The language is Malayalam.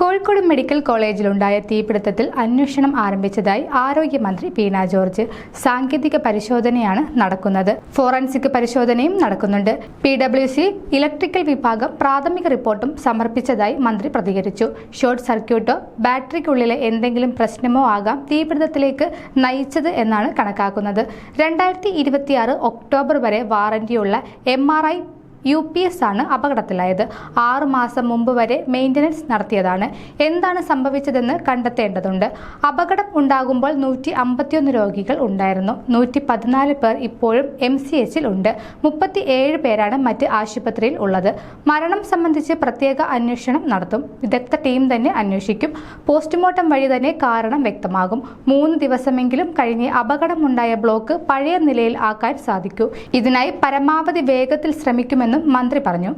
കോഴിക്കോട് മെഡിക്കൽ കോളേജിലുണ്ടായ തീപിടുത്തത്തിൽ അന്വേഷണം ആരംഭിച്ചതായി ആരോഗ്യമന്ത്രി പീണ ജോർജ് സാങ്കേതിക പരിശോധനയാണ് നടക്കുന്നത്. ഫോറൻസിക് പരിശോധനയും നടക്കുന്നുണ്ട്. പി ഡബ്ല്യു സി ഇലക്ട്രിക്കൽ വിഭാഗം പ്രാഥമിക റിപ്പോർട്ടും സമർപ്പിച്ചതായി മന്ത്രി പ്രതികരിച്ചു. ഷോർട്ട് സർക്യൂട്ടോ ബാറ്ററിക്കുള്ളിലെ എന്തെങ്കിലും പ്രശ്നമോ ആകാം തീപിടുത്തത്തിലേക്ക് നയിച്ചത് എന്നാണ് കണക്കാക്കുന്നത്. രണ്ടായിരത്തി ഒക്ടോബർ വരെ വാറന്റിയുള്ള M R I U P S ആണ് അപകടത്തിലായത്. ആറു മാസം മുമ്പ് വരെ മെയിന്റനൻസ് നടത്തിയതാണ്. എന്താണ് സംഭവിച്ചതെന്ന് കണ്ടെത്തേണ്ടതുണ്ട്. അപകടം ഉണ്ടാകുമ്പോൾ നൂറ്റി അമ്പത്തിയൊന്ന് രോഗികൾ ഉണ്ടായിരുന്നു. നൂറ്റി പതിനാല് പേർ ഇപ്പോഴും എം സി എച്ചിൽ ഉണ്ട്. മുപ്പത്തി ഏഴ് പേരാണ് മറ്റ് ആശുപത്രിയിൽ ഉള്ളത്. മരണം സംബന്ധിച്ച് പ്രത്യേക അന്വേഷണം നടത്തും. വിദഗ്ധ ടീം തന്നെ അന്വേഷിക്കും. പോസ്റ്റ്മോർട്ടം വഴി തന്നെ കാരണം വ്യക്തമാകും. മൂന്ന് ദിവസമെങ്കിലും കഴിഞ്ഞ് അപകടമുണ്ടായ ബ്ലോക്ക് പഴയ നിലയിൽ ആക്കാൻ സാധിക്കൂ. ഇതിനായി പരമാവധി വേഗത്തിൽ ശ്രമിക്കുമെന്നും മന്ത്രി പറഞ്ഞു